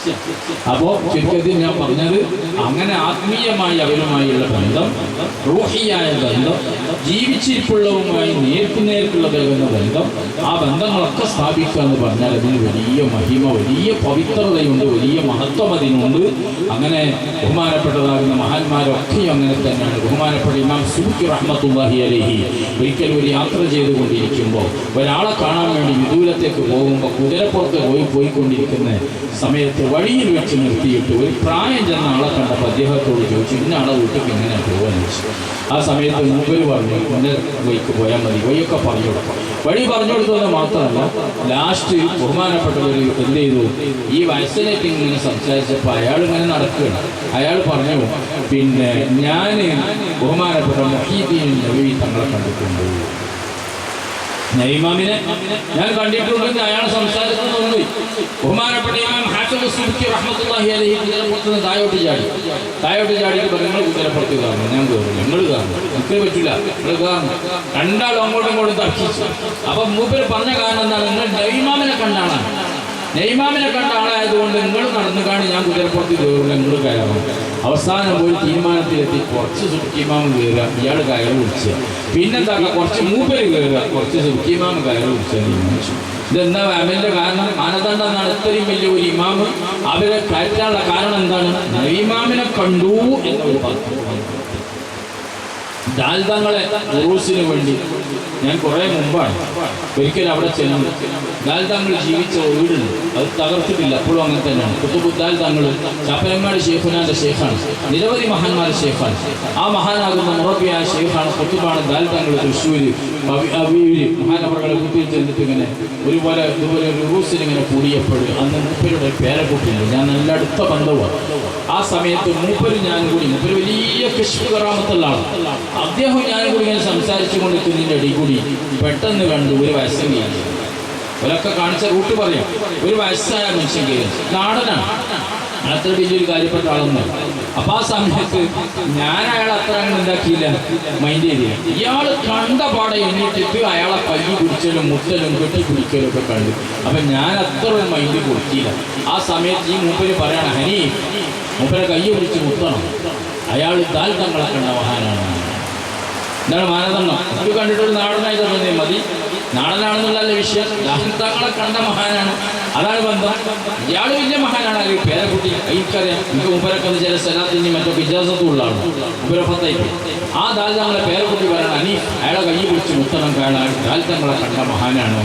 അപ്പോ ചുരുക്കത്തിൽ ഞാൻ പറഞ്ഞത് അങ്ങനെ ആത്മീയമായി അവരുമായുള്ള ബന്ധം റോഹിയായ ബന്ധം ജീവിച്ചിരിപ്പുള്ളവുമായി നേർക്ക് നേർക്കുള്ളതാകുന്ന ബന്ധം ആ ബന്ധങ്ങളൊക്കെ സ്ഥാപിക്കുക എന്ന് പറഞ്ഞാൽ അതിന് വലിയ മഹിമ വലിയ പവിത്രതയുണ്ട് വലിയ മഹത്വം അതിനുണ്ട്. അങ്ങനെ ബഹുമാനപ്പെട്ടതാകുന്ന മഹാന്മാരൊക്കെയും അങ്ങനെ തന്നെയാണ്. ബഹുമാനപ്പെട്ട ഇമാം സുബിക്ക് റഹ്മത്തുല്ലാഹി അലഹി ഒരിക്കലും ഒരു യാത്ര ചെയ്തുകൊണ്ടിരിക്കുമ്പോൾ ഒരാളെ കാണാൻ വേണ്ടി വിദൂരത്തേക്ക് പോകുമ്പോൾ കുതിരപ്പുറത്ത് പോയി പോയിക്കൊണ്ടിരിക്കുന്ന സമയത്ത് വഴിയിൽ വെച്ച് നിർത്തിയിട്ട് ഒരു പ്രായം ചെന്ന ആളെ കണ്ടപ്പോൾ അദ്ദേഹത്തോട് ചോദിച്ചു ഇന്ന ആളെ വീട്ടിൽ എങ്ങനെ പോകാൻ ചോദിച്ചു ആ സമയത്ത് മുമ്പിൽ പറഞ്ഞു ഇന്ന വഴിക്ക് പോയാൽ മതി വഴിയൊക്കെ പറഞ്ഞു കൊടുക്കും വഴി പറഞ്ഞു കൊടുത്തത് മാത്രമല്ല ലാസ്റ്റ് ബഹുമാനപ്പെട്ടവർ എന്ത് ചെയ്തു? ഈ വയസ്സിലേക്ക് ഇങ്ങനെ സംസാരിച്ചപ്പോൾ അയാൾ ഇങ്ങനെ നടക്കുകയാണ്. അയാൾ പറഞ്ഞു പിന്നെ ഞാൻ ബഹുമാനപ്പെട്ട മൊഹീദ്ദീൻ നബി തങ്ങളെ കണ്ടിട്ടുണ്ട്. നൈമാമിനെ ഞാൻ കണ്ടിട്ടുണ്ടെങ്കിൽ അയാൾ സംസാരിക്കുന്നുണ്ട് ബഹുമാനപ്പെട്ട ഇമാം ഹാസം സുബ്ക്കി റഹ്മത്തുള്ളാഹി അലൈഹി കുതിരപ്പുറത്ത് തായോട്ട് ചാടി തായോട്ട് ചാടിയിട്ട് നിങ്ങൾ കുതിരപ്പുറത്ത് കയറണം ഞാൻ കയറും നിങ്ങൾ കാണുന്നു എനിക്ക് പറ്റില്ല നിങ്ങൾ കാണുന്നു രണ്ടാളും അങ്ങോട്ടും ഇങ്ങോട്ടും തർക്കിച്ചു. അപ്പൊ മൂപ്പര് പറഞ്ഞ കാരണം എന്താണ്? നിങ്ങൾ നൈമാമിനെ കണ്ടാണ് നെയ്മാമിനെ കണ്ട ആളായതുകൊണ്ട് നിങ്ങൾ നടന്നു കാണി ഞാൻ കുതിരപ്പുറത്ത് കയറില്ല നിങ്ങൾ കയറണം അവസാനം പോയി തീരുമാനത്തിലെത്തി കുറച്ച് സുഖിമാമ് കയറുക ഇയാൾ കയറി വിളിച്ച് പിന്നെന്താ കുറച്ച് മൂപ്പര് കയറുക കുറച്ച് സുഖിമാമ് കയറി വിളിച്ച് തീരുമാനിച്ചു ഇതെന്താ അമലിന്റെ കാരണം? മാനദണ്ഡം എന്നാണ് ഇത്രയും വലിയ ഒരു ഇമാമ് അവരെ കയറ്റാനുള്ള കാരണം എന്താണ്? നൈമാമിനെ കണ്ടു എന്നൊരു പറഞ്ഞു ദാൽദങ്ങളെ ഉറൂസിന് വേണ്ടി. ഞാൻ കുറേ മുമ്പാണ്. ഒരിക്കൽ അവിടെ ചെല്ലുന്നു എന്നാൽ താങ്കൾ ജീവിച്ച വീടുണ്ട്. അത് തകർത്തിട്ടില്ല. അപ്പോഴും അങ്ങനെ തന്നെയാണ്. കുത്തുബുദ്ദാൽ താങ്കൾ ചാപ്പനങ്ങാട് ഷെയ്ഖുനാന്റെ ഷെയ്ഖാണ്. നിരവധി മഹാന്മാരുടെ ഷെയ്ഖാണ്. ആ മഹാനാകുന്ന മുറബിയായ ഷെയ്ഖാണ് കുത്തുബാണ് ദാൽ താങ്കൾ തൃശ്ശൂര് അവി- അവീര് മഹാനവറുകളെ കുത്തിയിൽ ചെന്നിട്ട് ഇങ്ങനെ ഒരുപോലെ ഇതുപോലെ ഒരു റൂസിൽ ഇങ്ങനെ കൂടിയപ്പോഴും അന്ന് മൂപ്പരുടെ പേരക്കുട്ടിയുണ്ട് ഞാൻ നല്ല അടുത്ത ബന്ധമാണ് ആ സമയത്ത് മൂപ്പര് ഞാൻ കൂടി മൂപ്പര് വലിയ കശ്മീർ കറാമത്തുള്ള ആളാണ്. അദ്ദേഹം ഞാൻ കൂടി ഇങ്ങനെ സംസാരിച്ചു കുഞ്ഞിന്റെ അടി കൂടി പെട്ടെന്ന് കണ്ടു ഒരു വയസ്സം ചെയ്യാൻ ഒരൊക്കെ കാണിച്ച റൂട്ട് പറയും. ഒരു വയസ്സായ മനുഷ്യൻ കയറി നാടനാണ്. അത്ര വലിയൊരു കാര്യപ്പെട്ട ആളൊന്നും അപ്പൊ ആ സമയത്ത് ഞാൻ അയാളെ അത്ര അങ്ങനെ ഉണ്ടാക്കിയില്ല മൈൻഡ് ചെയ്തില്ല. ഇയാൾ കണ്ട പാടെ എണ്ണിട്ടിട്ട് അയാളെ കൈ പിടിച്ചലും മുട്ടലും കെട്ടി പിടിക്കലും ഒക്കെ കണ്ടു. അപ്പൊ ഞാൻ അത്ര ഒരു മൈൻഡ് കൊടുത്തില്ല. ആ സമയത്ത് ഈ മൂപ്പര് പറയണം ഹനി മൂപ്പരെ കൈ പിടിച്ച് മുത്തണം അയാൾ താൽ തങ്ങളെ കണ്ട മഹാനാണ്. എന്താണ് മാനദണ്ഡം? ഇത് കണ്ടിട്ടൊരു നാടനായി തന്നെ മതി? നാടനാണെന്നുള്ള വിഷയം. ദാഹിതാക്കളെ കണ്ട മഹാനാണ്. അതാണ് ബന്ധം. ഇയാൾ വലിയ മഹാനാണ്. അല്ലെങ്കിൽ പേരക്കുട്ടി എനിക്കറിയാം. എനിക്ക് മുമ്പരൊക്കെ ചില സ്ഥലത്തിന് മറ്റൊക്കെ ഇജാസത്തും ഉള്ളതാണ്. മുമ്പരപ്പത്തായി ആ ദാൽതങ്ങളെ പേരക്കുട്ടി പറയണം അനി അയാളെ കൈ പിടിച്ച് മുത്തണം കയണ ദാൽ തങ്ങളെ കണ്ട മഹാനാണ്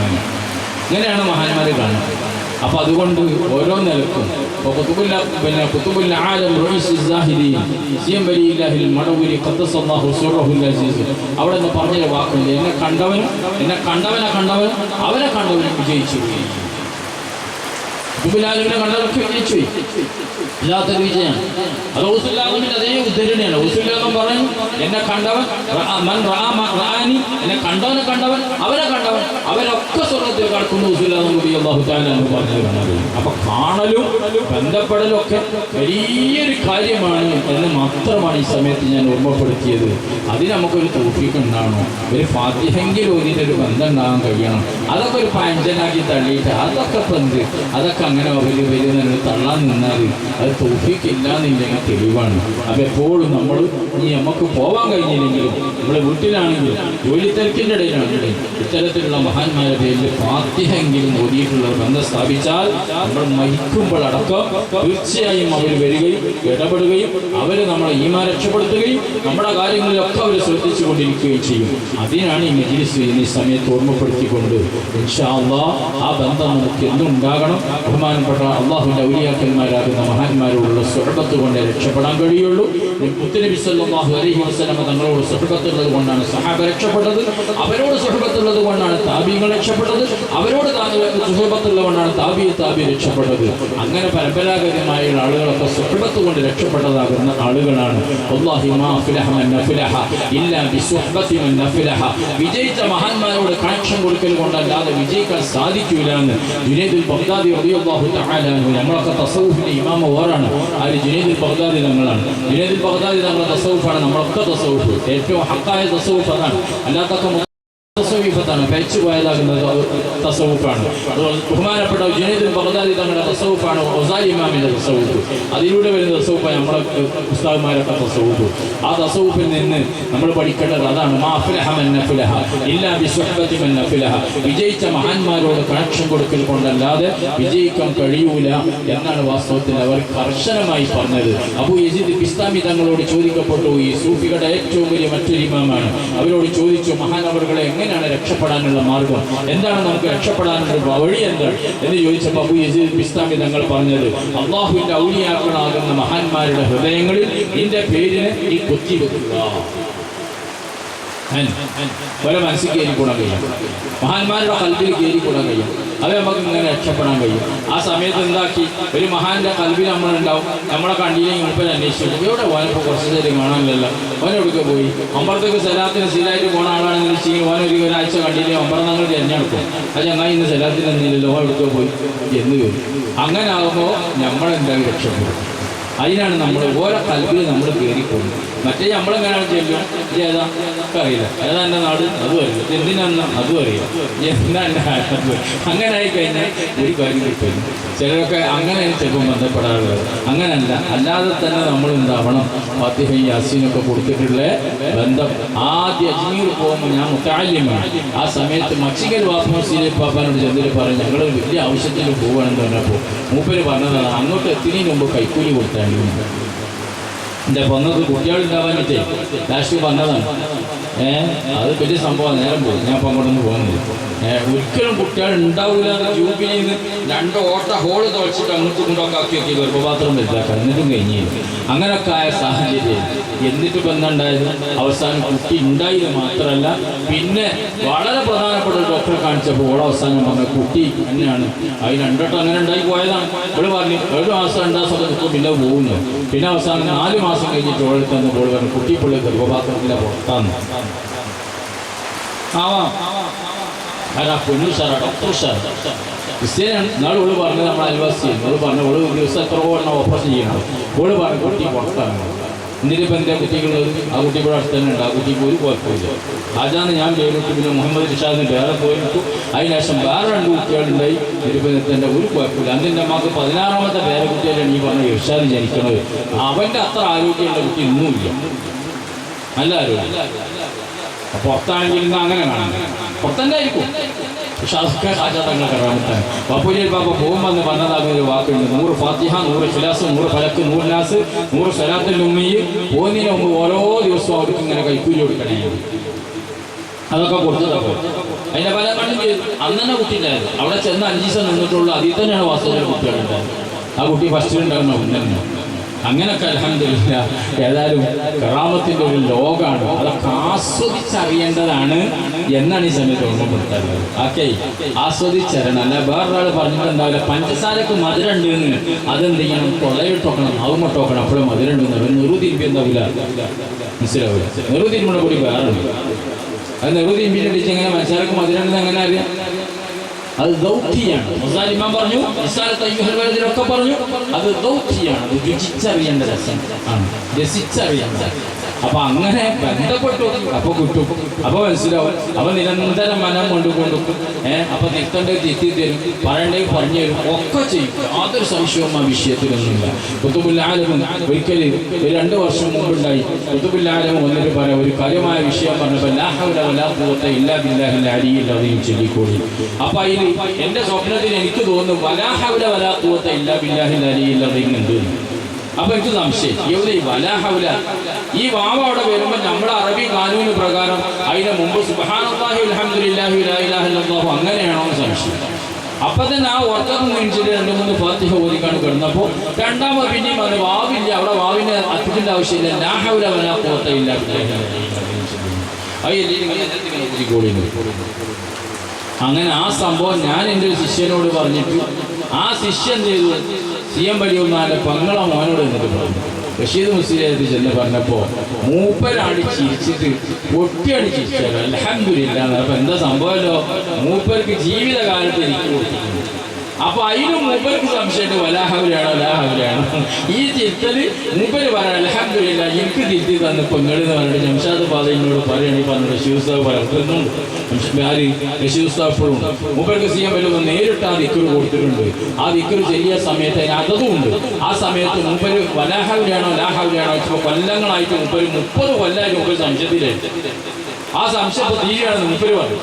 ഇങ്ങനെയാണ് മഹാന്മാരെ കാണുന്നത്. അപ്പൊ അതുകൊണ്ട് ഓരോ നിലക്കും പിന്നെ കുത്തുബുല്ല ആലം ഇസ്സാഹിദീൻ സിയം വലിയില്ലാഹിൽ മടവൂരി ഖദ്ദസല്ലാഹു സുറഹുൽ അസീസ് അവിടെ നിന്ന് പറഞ്ഞൊരു വാക്കുണ്ട്. എന്നെ കണ്ടവനും എന്നെ കണ്ടവനെ കണ്ടവൻ അവനെ കണ്ടവനും വിജയിച്ചു. കുത്തുബുല്ലാലിനെ കണ്ടവരൊക്കെ വിജയിച്ചു. ഇല്ലാത്തൊരു വിജയമാണ് അത് ഔസുല്ലാമിന്റെ അതേ ഉദ്ധരണിയാണ്. ഔസുല്ലാമൻ പറഞ്ഞു എന്നെ കണ്ടവൻ റഅ എന്നെ കണ്ടവനെ കണ്ടവൻ അവനെ കണ്ടവൻ അവരൊക്കെ സ്വർഗത്തിൽ കടക്കുന്നു. ഔസുല്ലാമൻ കൂടി അള്ളാഹു പറഞ്ഞു അപ്പൊ കാണലും ബന്ധപ്പെടലും ഒക്കെ വലിയൊരു കാര്യമാണ് എന്ന് മാത്രമാണ് ഈ സമയത്ത് ഞാൻ ഓർമ്മപ്പെടുത്തിയത്. അതിന് നമുക്കൊരു തോഫിക്ക് ഉണ്ടാകണം ഒരു ഫാത്തിഹെങ്കിലും ഇതിന്റെ ബന്ധം ഉണ്ടാകാൻ കഴിയണം. അതൊക്കെ ഒരു പഞ്ചനാക്കി തള്ളിയിട്ട് അതൊക്കെ പന്ത് അതൊക്കെ അങ്ങനെ വലിയ വലിയ തള്ളാൻ നിന്നാൽ അത് തോഫിക്ക് എന്നില്ലെങ്കിൽ തെളിവാണ്. അപ്പം എപ്പോഴും നമ്മൾ ഇനി നമുക്ക് പോവാൻ കഴിഞ്ഞില്ലെങ്കിലും നമ്മുടെ വീട്ടിലാണെങ്കിലും ജോലി തിരക്കിന്റെ ഇടയിലാണെങ്കിലും ഇത്തരത്തിലുള്ള മഹാന്മാരുടെ പേരിൽ ഫാത്തിഹെങ്കിലും ഓടിയിട്ടുള്ള ബന്ധം സ്ഥാപിച്ചാൽ നമ്മൾ മരിക്കുമ്പോഴടക്കം തീർച്ചയായും അവർ വരികയും ഇടപെടുകയും അവർ നമ്മളെ ഈമാ രക്ഷപ്പെടുത്തുകയും നമ്മുടെ കാര്യങ്ങളിലൊക്കെ അവർ ശ്രദ്ധിച്ചു കൊണ്ടിരിക്കുകയും ചെയ്യും. അതിനാണ് ഈ മജിലിസ് ഈ സമയത്ത് ഓർമ്മപ്പെടുത്തിക്കൊണ്ട് ആ ബന്ധം നമുക്ക് എന്നും ഉണ്ടാകണം ബഹുമാനപ്പെട്ട അള്ളാഹുവിന്റെ ഔലിയാക്കന്മാരാകുന്ന മഹാന്മാരോടുള്ള സുഹൃബത്ത് കൊണ്ട് രക്ഷപ്പെടാൻ കഴിയുള്ളൂ. മുത്തനബി സല്ലാഹു അലൈഹി വസ്ലമ തങ്ങളോട് സുഹൃത്തുള്ളത് കൊണ്ടാണ് സഹാബ രക്ഷപ്പെട്ടത്. അവരോട് സുഹൃത്തുള്ളത് കൊണ്ടാണ് താബികൾ രക്ഷപ്പെട്ടത്. അവരോട് സുഹൃത്തുള്ളത് കൊണ്ടാണ് താബി താബി രക്ഷപ്പെട്ടത്. അങ്ങനെ പരമ്പരാഗതമായ ആളുകളൊക്കെ സുഹൃത്ത് കൊണ്ട് രക്ഷപ്പെട്ടതാകുന്ന ആളുകളാണ്. വിജയിച്ച മഹാന്മാരോട് കണക്ഷൻ കൊടുക്കൽ കൊണ്ടല്ലാതെ വിജയിക്കാൻ സാധിക്കൂല എന്ന് ജുനൈദുൽ ബഗ്ദാദി അൻഹു. നമ്മളൊക്കെ തസവുഫിന്റെ ഇമാമ ഓറാണ് ആര് ജുനൈദുൽ ബഗ്ദാദി തങ്ങളാണ്. ജുനൈദുൽ ബഗ്ദാദി നമ്മുടെ തസവുഫാണ് നമ്മളൊക്കെ തസവുഫ് ഏറ്റവും ഹക്കായ തസവുഫ് അതാണ്. അല്ലാത്തൊക്കെ തസവീഫത്താണ് പേച്ചു പോയതാകുന്നത് തസവൂഫാണ് തസവുഫാണ് അത് ബഹുമാനപ്പെട്ട ജനീദ് ബഗ്ദാദി തങ്ങളുടെ തസവൂഫാണ് ഒസാരി ഇമാമിന്റെ തസവൂപ്പ് അതിലൂടെ വരുന്ന തസവുഫാണ് നമ്മളെ പുസ്തകന്മാരൊക്കെ തസവൂപ്പ് ആ തസവൂപ്പിൽ നിന്ന് നമ്മൾ പഠിക്കേണ്ടത് അതാണ് വിജയിച്ച മഹാന്മാരോട് കണക്ഷൻ കൊടുക്കൽ കൊണ്ടല്ലാതെ വിജയിക്കാൻ കഴിയൂല എന്നാണ് വാസ്തവത്തിൽ അവർ കർശനമായി പറഞ്ഞത്. അബു യസീദ് ബിസ്താമി തങ്ങളോട് ചോദിക്കപ്പെട്ടു ഈ സൂഫികളുടെ ഏറ്റവും വലിയ മറ്റൊരു ഇമാമാണ്. അവരോട് ചോദിച്ചു മഹാനവറുകളെ എങ്ങനെയാണ് രക്ഷപ്പെടാനുള്ള മാർഗം? എന്താണ് നമുക്ക് രക്ഷപ്പെടാനുള്ള വഴി എന്താണ്? എന്ന് ചോദിച്ചപ്പോൾ അബു യസീദ് ബിസ്താമി തങ്ങൾ പറഞ്ഞത് അള്ളാഹുവിന്റെ ഔലിയാക്കളാകുന്ന മഹാന്മാരുടെ ഹൃദയങ്ങളിൽ നിന്റെ പേരിന് ഈ കൊത്തി വെക്കുക. ഓരോ മനസ്സിൽ കയറി കൂടാൻ കഴിയും മഹാന്മാരുടെ കൽവിൽ കയറി കൂടാൻ കഴിയും അത് നമുക്ക് ഇങ്ങനെ രക്ഷപ്പെടാൻ കഴിയും. ആ സമയത്ത് എന്താക്കി? ഒരു മഹാന്റെ കൽവിൽ നമ്മളുണ്ടാവും. നമ്മളെ കണ്ടില്ലെങ്കിൽ ഇപ്പം അന്വേഷിച്ചു എവിടെ പോകാനിപ്പോൾ കുറച്ച് നേരം കാണാനില്ലല്ലോ. അവനെടുക്കെ പോയി? അമ്പലത്തേക്ക് സ്ഥലത്തിന് സ്ഥിരമായിട്ട് പോണ ആളാണെന്ന് വെച്ചെങ്കിൽ ഓനൊരു ഒരു ഒരാഴ്ച കണ്ടില്ലേ? അമ്പലം നമ്മൾ തിരഞ്ഞെടുക്കും അത് ചങ്ങായി ഇന്ന് സ്ഥലത്തിന് എന്നില്ലല്ലോ ഓൻ എവിടേക്ക് പോയി? എന്ന് വരും. അങ്ങനെ ആകുമ്പോൾ നമ്മളെന്തായാലും രക്ഷപ്പെടും. അതിനാണ് നമ്മൾ ഓരോ കൽവിൽ നമ്മൾ കയറിപ്പോകുന്നത്. മറ്റേ നമ്മളെങ്ങനെയാണ് ചെല്ലും ഏതാ? അറിയില്ല. ഏതാ എന്റെ നാട്? അതും അറിയില്ല. എന്തിനാണ് അതും അറിയില്ല. എന്താ എന്റെ അതും അങ്ങനെ ആയിക്കഴിഞ്ഞാൽ ഒരു കാര്യം കിട്ടും. ചിലരൊക്കെ അങ്ങനെയാണ് ചിലപ്പോൾ ബന്ധപ്പെടാറുള്ളത്. അങ്ങനെയല്ല അല്ലാതെ തന്നെ നമ്മൾ എന്താവണം? ഫാത്തിഹയും യാസീനൊക്കെ കൊടുത്തിട്ടുള്ള ബന്ധം. ആദ്യ അജ്മീർ പോകുമ്പോൾ ഞാൻ മുത്താല്യമാണ്. ആ സമയത്ത് മക്സിക്കൽ വാപ്പൂസിലെ പാപ്പാനോട് ചെന്നിട്ട് പറഞ്ഞു ഞങ്ങൾ വലിയ ആവശ്യത്തിന് പോവുകയാണെന്ന് പറഞ്ഞപ്പോൾ മൂപ്പര് പറഞ്ഞതാണ് അങ്ങോട്ട് എത്തിനും മുമ്പ് കൈക്കൂലി കൊടുത്താൽ എന്റെ കുട്ടികളുണ്ടാവാൻ കുട്ടികളുണ്ടാവാനിട്ടേ ലാസ്റ്റ് വന്നതാണ്. അത് വലിയ സംഭവം നേരം പോയി. ഞാൻ അപ്പം പോകുന്നില്ല. പോകുന്നത് ഏഹ് ഒരിക്കലും കുട്ടികൾ ഉണ്ടാവില്ല ജൂബിലിൽ നിന്ന് രണ്ട് ഓട്ട ഹോൾ തുളച്ചിട്ട് അങ്ങോട്ട് കൊണ്ടൊക്കെ ആക്കി വെക്കി ഗർഭപാത്രം വലുതാക്കാം എന്നിട്ടും കഴിഞ്ഞില്ല. അങ്ങനൊക്കെ ആയ സാഹചര്യം. എന്നിട്ട് ഉണ്ടായത്? അവസാനം കുട്ടി ഉണ്ടായത് മാത്രമല്ല പിന്നെ വളരെ പ്രധാനപ്പെട്ട ഒരു ഡോക്ടറെ കാണിച്ചപ്പോൾ ഓളെ അവസാനം പറഞ്ഞ കുട്ടി തന്നെയാണ്. അത് രണ്ടോട്ടം അങ്ങനെ ഉണ്ടായി പോയതാണ്. ഒരു പറഞ്ഞു ഒരു മാസം രണ്ടാം സമയത്ത് പിന്നെ പോകുന്നു പിന്നെ അവസാനം നാല് മാസം കഴിഞ്ഞിട്ട് ഓടെ തന്നെ പോൾ പറഞ്ഞു കുട്ടിപ്പുള്ളി ഗർഭപാത്രത്തിലെ പുറത്താന്ന്. ആവാം. അതാ പൊന്നു സാറാ ഡോക്ടർ സാർ. ക്രിസ്ത്യാനാണ് നാളെ ഓൾ പറഞ്ഞത് നമ്മൾ അയൽവാസിയാണ് ഓൾ പറഞ്ഞു ഓൾ ദിവസം എത്ര പോകണം ഓപ്പറേഷൻ ചെയ്യണം ഓൾ പറഞ്ഞു കുട്ടി പുറത്താണ് എന്നിട്ടിപ്പോൾ എന്റെ കുട്ടികളുള്ളത് ആ കുട്ടി ഇവിടെ അടുത്ത് തന്നെ ഉണ്ട്. ആ കുട്ടിക്ക് ഒരു കുഴപ്പമില്ല. അതാണ് ഞാൻ പേരിട്ടു പിന്നെ മുഹമ്മദ് ഇഷാദിന് വേറെ പോയിട്ടു അതിനുശേഷം വേറെ രണ്ട് കുട്ടികളുണ്ടായി. എന്റെ ഒരു കുഴപ്പമില്ല. അന്ന് എന്റെ അമ്മയ്ക്ക് പതിനാറാമത്തെ വേറെ കുട്ടിയാണ് ഈ പറഞ്ഞ ഇഷാദ് ജനിക്കണത്. അവന്റെ അത്ര ആരോഗ്യമുള്ള കുട്ടി ഇന്നുമില്ല നല്ല ആരോഗ്യം പുറത്താണെങ്കിൽ അങ്ങനെ കാണാം. പുറത്തന്നെ ആയിരിക്കും പക്ഷെ അതൊക്കെ പപ്പുലിൽ പാപ്പ പോകുമെന്ന് പറഞ്ഞതാകുന്ന ഒരു വാക്കുണ്ട്. നൂറ് ഫാത്തിഹ നൂറ് ഫിലാസ് നൂറ് ഫലക്ക് നൂറ് നാസ് നൂറ് സ്വലാത്തിൽ ഉമ്മയി. പോകുന്നതിന് മുമ്പ് ഓരോ ദിവസവും അവർക്ക് ഇങ്ങനെ കൈക്കൂലി കൊടുക്കണേ. അതൊക്കെ കൊടുത്തതപ്പോൾ അതിന്റെ പല അന്ന് കുട്ടിയില്ലായിരുന്നു അവിടെ ചെന്ന് അഞ്ച് ദിവസം നിന്നിട്ടുള്ളൂ അതിൽ തന്നെയാണ് വാസ്തവത്തിൽ ആ കുട്ടി ഫസ്റ്റ് ഒന്ന് തന്നെ. അങ്ങനൊക്കെ അലഹമില്ല ഏതായാലും കറാമത്തിന്റെ ഒരു ലോകമാണ് അതൊക്കെ ആസ്വദിച്ചറിയേണ്ടതാണ് എന്നാണ് ഈ സമയത്ത് ഓർമ്മപ്പെടുത്താറുള്ളത്. ഓക്കെ. ആസ്വദിച്ചറിയണം. അല്ല വേറൊരാൾ പറഞ്ഞിട്ടുണ്ടാവില്ല പഞ്ചസാരക്ക് മധുരം ഉണ്ട് എന്ന് അതെന്ത് ചെയ്യണം കൊളയിട്ടോക്കണം നാവുമട്ടോക്കണം അപ്പോഴും മധുരം ഉണ്ട് അവർ നെറുതിരുമ്പി എന്താവില്ല? മനസ്സിലാവില്ല. നെറുതിരുമ്പണ കൂടി വേറെ അത് നെറുതി ഇമ്പിനടിച്ച് എങ്ങനെ മനസ്സിലാക്കും? മധുരം എങ്ങനെ അറിയാം? അത് ദൗത്യമാണ് മുസാലിമാൻ പറഞ്ഞു ഒക്കെ പറഞ്ഞു. അത് ദൗത്യമാണ് അത് രുചിച്ചറിയേണ്ട രസം ആണ്. രസിച്ചറിയേണ്ട. അപ്പൊ അങ്ങനെ ബന്ധപ്പെട്ടു. അപ്പൊ കിട്ടും. അപ്പൊ മനസ്സിലാവും. അപ്പൊ നിരന്തരം മനം കൊണ്ട് കൊടുക്കും ഏഹ് അപ്പൊ നിൽക്കേണ്ടത് തിരുത്തി തരും പറയേണ്ടത് പറഞ്ഞു തരും. ഒക്കെ ചെയ്യും. യാതൊരു സംശയവും ആ വിഷയത്തിലൊന്നുമില്ല. കുത്തുബുല്ലാലമും ഒരിക്കൽ ഒരു രണ്ട് വർഷം മുമ്പുണ്ടായി. കുത്തുബുല്ലാലം ഒന്നിട്ട് പറയാം ഒരു കാര്യമായ വിഷയം പറഞ്ഞപ്പോൾ ലാഹുല വലാഹുവത്തെ ഇല്ലാ ബില്ലാഹിൽ അരിയില്ലാതെയും ചൊല്ലിക്കോളി അപ്പൊ അതിൽ എന്റെ സ്വപ്നത്തിൽ എനിക്ക് തോന്നുന്നു വലാഹുല വലാഹുവത്തെ ഇല്ലാ ബില്ലാഹിൽ അരിയില്ലാതെയും ഉണ്ട് അപ്പൊ എനിക്ക് സംശയം എവിടെ വലാഹവില ഈ വാവ അവിടെ വരുമ്പോൾ നമ്മുടെ അറബി കാനൂന് പ്രകാരം അതിന് മുമ്പ് ഇലാഹ ഇല്ലല്ലാഹു അങ്ങനെയാണോ സംശയം. അപ്പൊ തന്നെ ആ ഉറക്കം നിന്നിട്ട് രണ്ട് മൂന്ന് ഫാത്തിഹ ഓതിക്കാണ് കിടന്നപ്പോൾ രണ്ടാമത് പിന്നെയും അത് വാവില്ല അവിടെ വാവിന്റെ അത്തിന്റെ ആവശ്യമില്ല. ലാഹൗല വലാ പോത്തയില്ല അങ്ങനെ ആ സംഭവം ഞാൻ എന്റെ ഒരു ശിഷ്യനോട് പറഞ്ഞിട്ട് ആ ശിഷ്യൻ ചെയ്തു? സി എം വലിയ പങ്ങളെ മോനോട് എന്നിട്ട് പറഞ്ഞു. ബഷീദ് മുസ്ലിയായിട്ട് ചെന്ന് പറഞ്ഞപ്പോ മൂപ്പരാണ് ചിരിച്ചിട്ട് ഒട്ടിയാണ് ചിരിച്ചത്. അലഹമില്ല അപ്പൊ എന്താ സംഭവമല്ലോ മൂപ്പർക്ക് ജീവിതകാലത്ത് എനിക്ക് കൊടുത്തിട്ടുണ്ട്. അപ്പൊ അതിന് മൂപ്പർക്ക് സംശയമുണ്ട്. വലാഹവിലാണോ ലാഹവിലാണോ ഈ ചിത്തൽ മൂപ്പര് പറയാം അലഹമില്ല എനിക്ക് തിരുത്തി തന്നു പെങ്ങളെന്ന് പറഞ്ഞിട്ട് ജംഷാദ് പാതയിനോട് പറയണി. പറഞ്ഞു ഷൂസ്താവ് പറഞ്ഞിട്ടുണ്ട് ആര്? എപ്പോഴും മൂപ്പർക്ക് ചെയ്യാൻ പറ്റുമ്പോൾ നേരിട്ട് ആ ദിക്കറ് കൊടുത്തിട്ടുണ്ട്. ആ ദിക്കറ് ചെറിയ സമയത്ത് അതിന് അതതും ഉണ്ട്. ആ സമയത്ത് മൂപ്പര് വലാഹവരാണോ ലാഹവിലാണോ ഇപ്പൊ കൊല്ലങ്ങളായിട്ട് മൂപ്പര് മുപ്പത് കൊല്ലമായിട്ട് മൂപ്പര് സംശയത്തിലായിട്ട് ആ സംശയം തീരെയാണ് മൂപ്പര് പറഞ്ഞു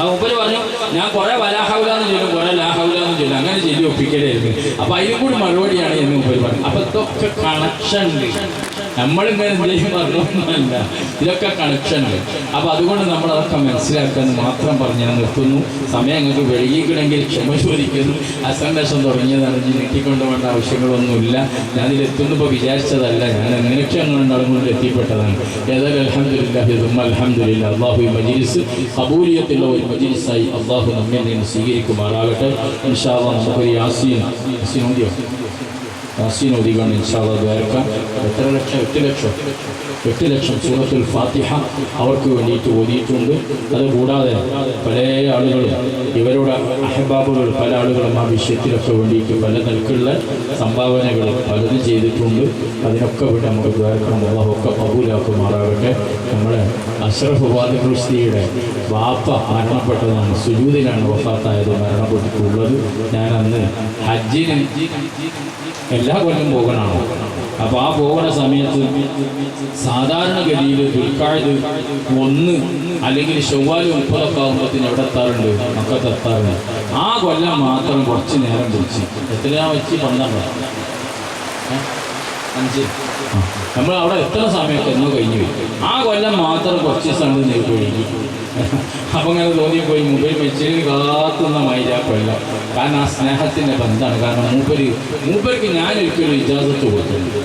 ആ മൂപ്പര് പറഞ്ഞു ഞാൻ കുറെ വലാഹൗലാന്ന് ചൊല്ലും കുറെ ലാഹൗലാന്ന് ചൊല്ലും അങ്ങനെ ചൊല്ലി ഒപ്പിക്കലായിരുന്നു. അപ്പൊ അതിനും കൂടി മറുപടിയാണ് എന്ന് മൂപ്പര് പറഞ്ഞു. അപ്പൊ ഇതൊക്കെ കണക്ഷൻ നമ്മളിങ്ങനെ എന്തെങ്കിലും പറഞ്ഞൊന്നുമല്ല ഇതൊക്കെ കണക്ഷനുകൾ. ഉണ്ട് അപ്പൊ അതുകൊണ്ട് നമ്മൾ അതൊക്കെ മനസ്സിലാക്കാൻ മാത്രം പറഞ്ഞ് ഞാൻ നിർത്തുന്നു. സമയം ഞങ്ങൾക്ക് വൈകിക്കണമെങ്കിൽ ക്ഷമ ചോദിക്കുന്നു. അസന്തോഷം തുടങ്ങിയതാണ്. ഇനി നീട്ടിക്കൊണ്ട് വേണ്ട ആവശ്യങ്ങളൊന്നുമില്ല. ഞാൻ ഇതിലെത്തുന്നു. ഇപ്പോൾ വിചാരിച്ചതല്ല. ഞാൻ എങ്ങനെയൊക്കെ അങ്ങനെ കൊണ്ട് എത്തിപ്പെട്ടതാണ്. ഏതായാലും അലഹമില്ല അലഹമില്ല അള്ളാഹു ഈ മജിലിസ് കബൂലിയത്തുള്ള ഒരു മജീസായി അള്ളാഹു നമ്മെ നിന്ന് സ്വീകരിക്കുമാറാകട്ടെ. ഇൻഷാ നമുക്കൊരു യാസീൻ. യാസീൻ ഓതിയോ യാസീൻ ഓതിക്കാണ് ഇൻഷാല്ല ദ്വാരക്കാം എത്ര ലക്ഷം എട്ട് ലക്ഷം എട്ട് ലക്ഷം സൂറത്തുൽ ഫാത്തിഹ അവർക്ക് വേണ്ടിയിട്ട് ഓതിയിട്ടുണ്ട് അതുകൂടാതെ പല ആളുകളും ഇവരുടെ അഹബാബുകൾ പല ആളുകളും ആ വിഷയത്തിലൊക്കെ വേണ്ടിയിട്ട് പല നിലക്കുള്ള സംഭാവനകൾ പലതും ചെയ്തിട്ടുണ്ട് അതിനൊക്കെ വേണ്ടി നമുക്ക് ദ്വാരക്കണം അള്ളാഹൊക്കെ കബൂലാക്കുമാറാകട്ടെ നമ്മുടെ അഷ്റഫ് ഖുസ്തിയുടെ വാപ്പ മരണപ്പെട്ടതാണ് സുജൂദിനാണ് വഫാത്തായത് മരണപ്പെട്ടിട്ടുള്ളത് ഞാൻ അന്ന് ഹജ്ജിന് എല്ലാ കൊല്ലം പോകണമാണ് അപ്പോൾ ആ പോകുന്ന സമയത്ത് സാധാരണഗതിയിൽ ദുൽക്കായത് ഒന്ന് അല്ലെങ്കിൽ ചൊവ്വാൽ മുപ്പതൊക്കെ ആകുമ്പോഴത്തേന് എവിടെ എത്താറുണ്ട്? മക്കത്ത് എത്താറുണ്ട്. ആ കൊല്ലം മാത്രം കുറച്ച് നേരം പിടിച്ച്. എത്രയാ വെച്ച് പന്ത്രണ്ട്? അഞ്ച്. നമ്മൾ അവിടെ എത്ര സമയമൊക്കെ എന്നോ കഴിഞ്ഞു ആ കൊല്ലം മാത്രം കുറച്ച് സമയം നീക്കി അപ്പം അങ്ങനെ തോന്നിപ്പോയി മൊബൈൽ വെച്ചിട്ട് കാത്തുന്ന മൈര കൊല്ലം കാരണം ആ സ്നേഹത്തിൻ്റെ ബന്ധമാണ് കാരണം മൂപ്പര് മൂപ്പർക്ക് ഞാൻ ഒരിക്കലും ഇജാസത്ത് കൊടുത്തിട്ടുണ്ട്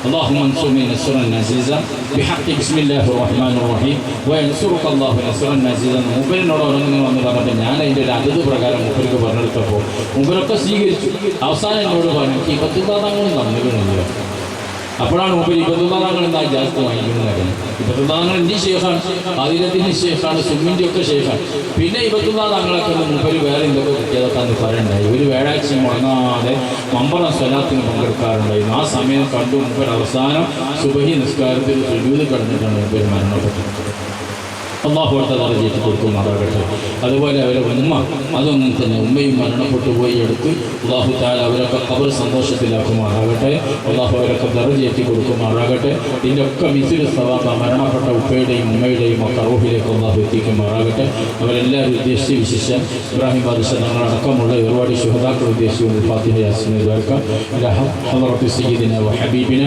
اللهم انصرني نصرا عزيزا بحق بسم الله الرحمن الرحيم وينصرك الله نصرا عزيزا മൂപ്പരിനോട് ഉറങ്ങുന്നു എന്ന് പറഞ്ഞപ്പോൾ ഞാൻ അതിൻ്റെ ഒരു അതിഥി പ്രകാരം മൂപ്പർക്ക് പറഞ്ഞെടുത്തപ്പോൾ മൂപ്പരൊക്കെ സ്വീകരിച്ചു അവസാനം എന്നോട് പറഞ്ഞു ഈ പത്തുപാതങ്ങളും തന്നിരുന്നില്ല അപ്പോഴാണ് മുമ്പ് ഇബത്തുള്ളതാങ്ങൾ എന്താ ജാസ്തി വാങ്ങിക്കുന്നത് കാര്യം. ഇബത്തുള്ളതാങ്ങൾ എന്റെ ശേഷമാണ് ആദിലത്തിന്റെ ശേഷമാണ് സുമ്മിന്റെ ഒക്കെ ശേഷം പിന്നെ ഇബത്തുള്ള താങ്കളൊക്കെ ഒന്ന് മുമ്പ് വേറെ എന്തൊക്കെ അന്ന് പറയണ്ടായി ഒരു വ്യാഴാഴ്ച മുടങ്ങാതെ മമ്പറ സ്വലാത്തിന് പങ്കെടുക്കാറുണ്ടായിരുന്നു. ആ സമയം കണ്ടു മുമ്പിൽ അവസാനം സുബഹി നിസ്കാരത്തിൽ സുജൂത് കടന്നിട്ടാണ് മുമ്പിൽ മരണപ്പെട്ടത്. അള്ളാഹു കൊടുത്തു കൊടുക്കുമാറാകട്ടെ അതുപോലെ അവരെ ഉമ്മ അതൊന്നും തന്നെ ഉമ്മയും മരണപ്പെട്ടു പോയി എടുത്ത് അള്ളാഹു താല അവരൊക്കെ അവർ സന്തോഷത്തിലാക്കുമാറാകട്ടെ. അള്ളാഹു അവരൊക്കെ ദറജേറ്റി കൊടുക്കുമാറാകട്ടെ. ഇതിന്റെയൊക്കെ മിസിൽ സവാബ മരണപ്പെട്ട ഉപ്പയുടെയും ഉമ്മയുടെയും ഒക്കെ റോഹിലേക്ക് അള്ളാഹു എത്തിക്കുമാറാകട്ടെ. അവരെല്ലാവരും ഉദ്ദേശിച്ച് വിശേഷ ഇബ്രാഹിം ബാദിഷ ഞങ്ങളടക്കമുള്ള ഒരുപാട് ശുഹതാക്കൾ ഉദ്ദേശിച്ചുകൊണ്ട് ഫാത്തിഹ യാസിനെ കേൾക്കാം ഹലറത്ത് ഹബീബിന